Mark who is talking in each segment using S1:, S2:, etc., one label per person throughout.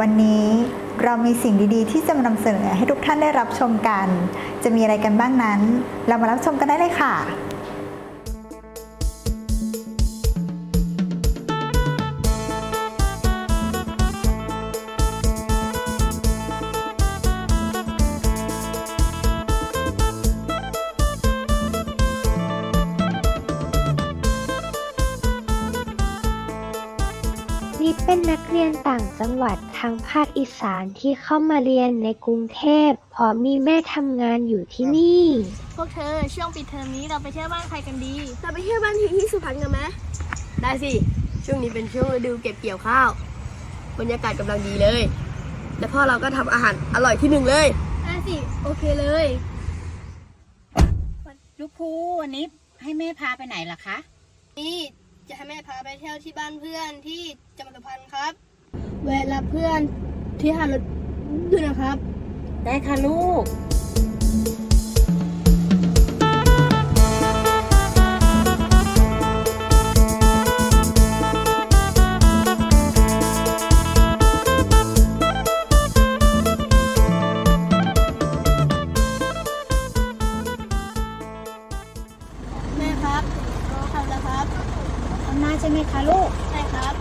S1: วันนี้เรามีสิ่งดีๆ ที่จะมานำเสนอให้ทุกท่านได้รับชมกัน จะมีอะไรกันบ้างนั้น เรามารับชมกันได้เลยค่ะ
S2: นี่เป็นนักเรียนต่างจังหวัดทางภาคอีสานที่เข้ามาเรียนในกรุงเทพเพราะมีแม่ทำงานอยู่ที่นี่
S3: พวกเธอช่วงปิดเทอมนี้เราไปเที่ยวบ้านใครกันดี เราไปเที่ยวบ้านทีที่สุพรรณกันไหมได้สิ ช่วงนี้เป็นช่วงฤดูเก็บเกี่ยวข้าว บรรยากาศกำลังดีเลย และพ่อเราก็ทำอาหารอร่อยที่หนึ่งเลยได้สิ โอเคเลย
S4: ลูกภูวันนี้ให้แม่พาไปไหนล่ะคะ
S3: นี่ จะให้แม่พาไปเที่ยวที่บ้านเพื่อนที่จังหวัดสุพรรณครับเวลาเพื่อนที่หารถด้วยนะครับ
S4: ได้ค่ะลูก ช่ไหมคะลูก
S3: ใช่ครับ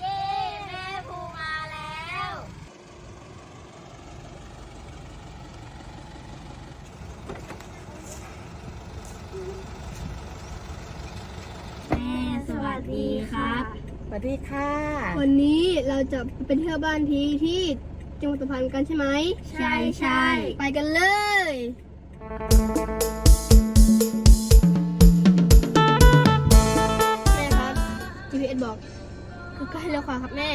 S2: เย้แม่ภูมาแล้ว แม่สวัสดีครับ
S4: สวัสดีค่ะ
S3: วันนี้เราจะไปเที่ยวบ้านทีที่จังหวัดสุพรรณกันใช่ไหม
S2: ใช่ใช่
S3: ไปกันเลย ใกล้แล้วค่ะครับแม่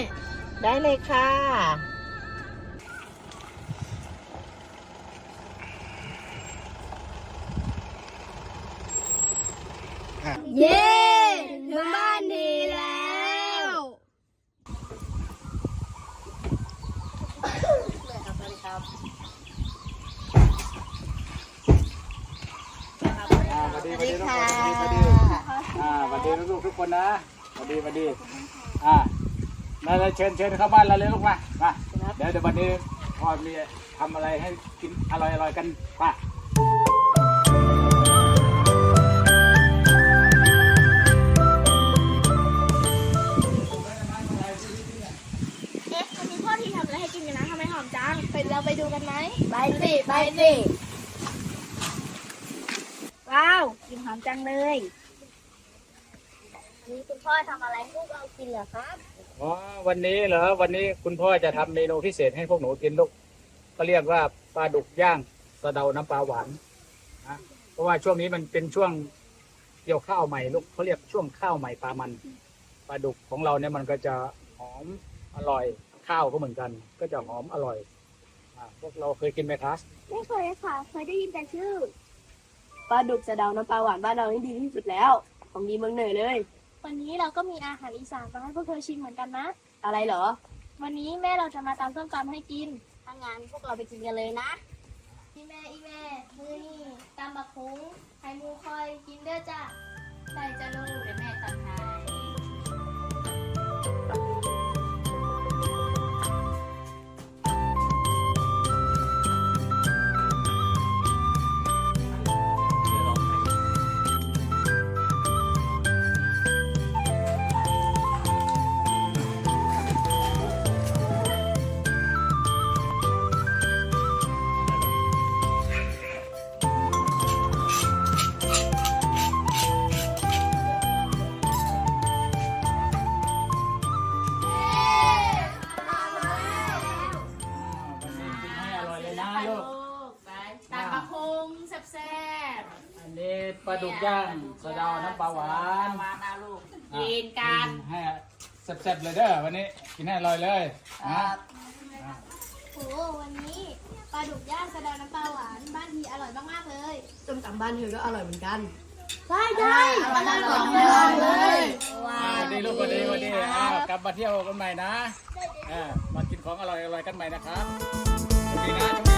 S4: ได้เลยค่ะ
S3: เย้ถึงบ้านดีแล้ว
S5: อ่าสวัสดีสวัสดีทุกคนสวัสดีสวัสดีอ่าสวัสดีลูกๆทุกคนนะสวัสดีสวัสดี อ่ามาเลยเชิญเชิญเข้าบ้านเราเลยลูกมามาเดี๋ยวเดี๋ยววันนี้พ่อมีทำอะไรให้กินอร่อยอร่อยกันป่ะ
S3: เอ๊ะวันนี้พ่อที่ทำอะไรให้กินกันนะทำไมหอมจังไปเราไปดูกันไหมไปสิไปสิ
S4: ว้าวกินหอมจังเลย
S3: นี่คุณพ่อทำอะไรให้พวกเรากินเหรอครับ
S5: อ๋อวันนี้เหรอวันนี้คุณพ่อจะทำเมนูพิเศษให้พวกหนูกินลูกก็เรียกว่าปลาดุกย่างสะเดาน้ำปลาหวานนะเพราะว่าช่วงนี้มันเป็นช่วงเกี่ยวข้าวใหม่ลูกเขาเรียกช่วงข้าวใหม่ปลามันปลาดุกของเราเนี่ยมันก็จะหอมอร่อยข้าวก็เหมือนกัน ก็จะหอมอร่อยอ่าพวกเราเคยกินไหมครับ
S3: ไม่เคยค่ะ เคยได้ยินแต่ชื่อ ปลาดุกสะเดาน้ำปลาหวานบ้านเรานี่ดีที่สุดแล้ว ของดีเมืองเหนือเลย
S6: วันนี้เราก็มีอาหารอีสานมาให้พวกเธอชิมเหมือนกันนะ
S3: อะไรเหรอ
S6: วันนี้แม่เราจะมาตำส้มตำให้กิน
S3: ถ้างั้นพวกเราไปกินกันเลยนะ
S6: อีแม่อีแม่มือนี่ตำบักคุ้งไข่หมูคอยกินเด้อจ้ะ
S5: อร่อยเลยนะลูก
S6: ตำบักคุ้งแซ่บ
S5: อันนี้ปลาดุกย่างสะเดาน้ำปลาหวานกินกันให้แซ่บๆเลยเด้อวันนี้กินให้อร่อยเลยนะ
S6: ๆโหวันนี้ปลาดุกย่างกระดาน้ำปลาหวานบ้านทีอร่อยมากๆเลย
S3: ส้มตำบ้านเธอก็อร่อยเหมือนกัน
S6: ใช่ใช่อร่อยอร่อยเลย
S5: อ่าดีลูกวันดีวันดีอ่ากลับมาเที่ยวกันใหม่นะอ่ามากินของอร่อยๆกันใหม่นะครับสวัสดีนะ